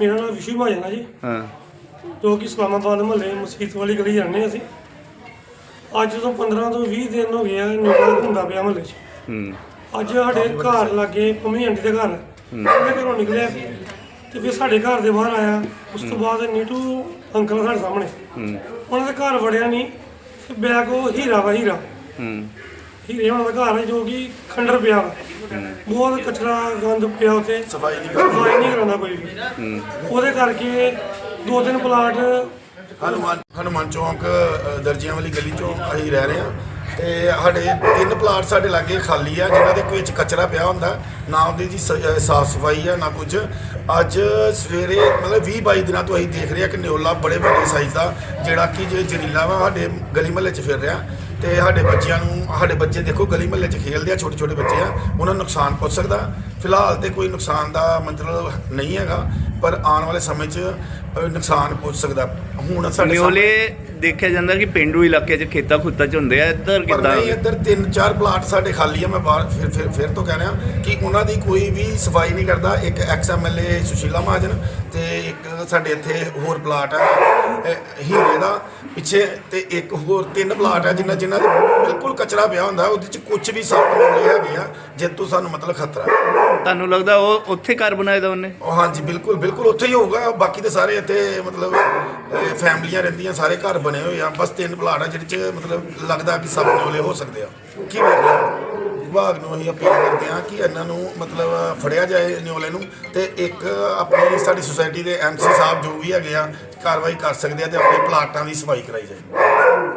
ਭਾਜਨ ਆ ਜੀ। ਹਾਂ। ਜੋ ਕਿ ਇਸਲਾਮਾਬਾਦ ਮਹੱਲੇ ਮਸਜਿਦ ਵਾਲੀ ਗਲੀ ਜਾਂਦੇ ਅਸੀਂ। ਅੱਜ ਤੋਂ 15 ਤੋਂ 20 ਦਿਨ ਹੋ ਗਏ ਆ ਨਿਕਲ ਹੁੰਦਾ ਪਿਆ ਮਹੱਲੇ 'ਚ। ਹੂੰ। ਅੱਜ ਸਾਡੇ ਘਰ ਲੱਗੇ ਪੰਮੀ ਆਂਟੀ ਦੇ ਘਰ। ਉਹਦੇ ਘਰੋਂ ਨਿਕਲਿਆ ਤੇ ਫਿਰ ਸਾਡੇ ਘਰ ਦੇ ਬਾਹਰ ਆਇਆ। ਉਸ ਤੋਂ ਬਾਅਦ ਨੀਟੂ ਅੰਕਲ ਸਾਡੇ ਸਾਹਮਣੇ। ਹੂੰ। ਉਹਨਾਂ ਦੇ ਘਰ ਵੜਿਆ ਨਹੀਂ ਤੇ ਬੈਗ ਉਹ ਹੀਰਾ ਵਾ ਹੀਰਾ। ਹੂੰ। ਹੀਰੇ ਉਹਨਾਂ ਦਾ ਘਰ ਹੈ ਜੋ ਕਿ ਖੰਡਰ ਪਿਆ ਵਾ। ਬਹੁਤ ਕਚਰਾ ਗੰਦ ਪਿਆ ਉੱਥੇ। ਸਫ਼ਾਈ ਨਹੀਂ ਸਫ਼ਾਈ ਨਹੀਂ ਕਰਾਉਂਦਾ ਕੋਈ ਵੀ। ਉਹਦੇ ਕਰਕੇ ਦੋ ਤਿੰਨ ਪਲਾਟ ਹਨੂਮਾਨ ਹਨੂਮਾਨ ਚੌਂਕ ਅ, ਦਰਜੀਆਂ ਵਾਲੀ ਗਲੀ ਚੋਂ ਅਸੀਂ ਰਹਿ ਰਹੇ ਹਾਂ। ਤੇ ਸਾਡੇ ਤਿੰਨ ਪਲਾਟ ਸਾਡੇ ਲਾਗੇ ਖਾਲੀ ਆ ਜਿਨ੍ਹਾਂ ਦੇ ਵਿੱਚ ਕਚਰਾ ਪਿਆ ਹੁੰਦਾ। ਨਾ ਉਹਦੀ ਜੀ ਸਾਫ਼ ਸਫ਼ਾਈ ਆ ਨਾ ਕੁਝ। ਅੱਜ ਸਵੇਰੇ ਮਤਲਬ 20 22 ਦਿਨਾਂ ਤੋਂ ਅਸੀਂ ਦੇਖ ਰਹੇ ਹਾਂ ਕਿ ਨਿਓਲਾ ਬੜੇ ਵੱਡੇ ਸਾਈਜ਼ ਦਾ ਜਿਹੜਾ ਕਿ ਜੇ ਜ਼ਹਿਰੀਲਾ ਵਾ ਸਾਡੇ ਗਲੀ ਮਹੱਲੇ 'ਚ ਫਿਰ ਰਿਹਾ। ਤੇ ਸਾਡੇ ਬੱਚਿਆਂ ਨੂੰ ਸਾਡੇ ਬੱਚੇ ਦੇਖੋ ਗਲੀ ਮਹੱਲੇ 'ਚ ਖੇਡਦੇ ਆ ਛੋਟੇ ਛੋਟੇ ਬੱਚੇ ਆ ਉਹਨਾਂ ਨੂੰ ਨੁਕਸਾਨ ਪਹੁੰਚ ਸਕਦਾ। ਫਿਲਹਾਲ ਤੇ ਕੋਈ ਨੁਕਸਾਨ ਦਾ ਮਤਲਬ ਨਹੀਂ ਹੈਗਾ ਪਰ ਆਉਣ ਵਾਲੇ ਸਮੇਂ 'ਚ ਨੁਕਸਾਨ ਪਹੁੰਚ ਸਕਦਾ। ਹੁਣ ਸਾਡੇ ਨਿਓਲੇ ਦੇਖਿਆ ਜਾਂਦਾ ਕਿ ਪਿੰਡੂ ਇਲਾਕੇ 'ਚ ਖੇਤਾਂ ਖੁੱਤਾਂ 'ਚ ਹੁੰਦੇ ਆ ਇੱਧਰ ਪਰ ਕਿੱਦਾਂ? ਨਹੀਂ ਇੱਧਰ ਤਿੰਨ ਚਾਰ ਪਲਾਟ ਸਾਡੇ ਖਾਲੀ ਆ ਮੈਂ ਬਾਹਰ ਫਿਰ ਫਿਰ ਫਿਰ ਤੋਂ ਕਹਿ ਰਿਹਾ ਕਿ ਉਹਨਾਂ ਦੀ ਕੋਈ ਵੀ ਸਫ਼ਾਈ ਨਹੀਂ ਕਰਦਾ। ਇੱਕ ਐਕਸ ਐਮਐਲਏ ਸੁਸ਼ੀਲਾ ਮਹਾਜਨ ਤੇ ਇੱਕ ਸਾਡੇ ਇੱਥੇ ਹੋਰ ਪਲਾਟ ਆ ਹੀਰੇ ਦਾ ਪਿੱਛੇ ਤੇ ਇੱਕ ਹੋਰ ਤਿੰਨ ਪਲਾਟ ਆ ਜਿਨ੍ਹਾਂ ਜਿਨ੍ਹਾਂ ਦੇ ਬਿਲਕੁਲ ਕਚਰਾ ਪਿਆ ਹੁੰਦਾ ਉਹਦੇ ਚ ਕੁਝ ਵੀ ਸੱਪ ਮਿਲੇ ਹੈਗੇ ਆ ਜਿੱਤੋਂ ਸਾਨੂੰ ਮਤਲਬ ਖਤਰਾ ਤੁਹਾਨੂੰ ਲੱਗਦਾ ਉਹ ਉੱਥੇ ਘਰ ਬਣਾਇਆ ਦਾ ਉਹਨੇ? ਉਹ ਹਾਂਜੀ ਬਿਲਕੁਲ ਬਿਲਕੁਲ ਉੱਥੇ ਹੀ ਹੋਊਗਾ ਬਾਕੀ ਤੇ ਸਾਰੇ ਇੱਥੇ ਮਤਲਬ ਫੈਮਲੀਆਂ ਰਹਿੰਦੀਆਂ ਸਾਰੇ ਘਰ ਬਣੇ ਹੋਏ ਆ ਬਸ ਤਿੰਨ ਪਲਾਟ ਆ ਜਿਹਦੇ ਚ ਮਤਲਬ ਲੱਗਦਾ ਕਿ ਸਭ ਨਿਓਲੇ ਹੋ ਸਕਦੇ ਆ। ਕੀ ਵੇਖ ਲਿਆ ਵਿਭਾਗ ਨੂੰ ਅਸੀਂ ਅਪੀਲ ਕਰਦੇ ਹਾਂ ਕਿ ਇਹਨਾਂ ਨੂੰ ਮਤਲਬ ਫੜਿਆ ਜਾਏ ਨਿਓਲੇ ਨੂੰ ਤੇ ਇੱਕ ਆਪਣੀ ਸਾਡੀ ਸੁਸਾਇਟੀ ਦੇ ਐਮਸੀ ਸਾਹਿਬ ਜੋ ਵੀ ਹੈਗੇ ਆ, ਕਾਰਵਾਈ ਕਰ ਸਕਦੇ ਆ ਤੇ ਆਪਣੇ ਪਲਾਟਾਂ ਦੀ ਸਫ਼ਾਈ ਕਰਾਈ ਜਾਏ।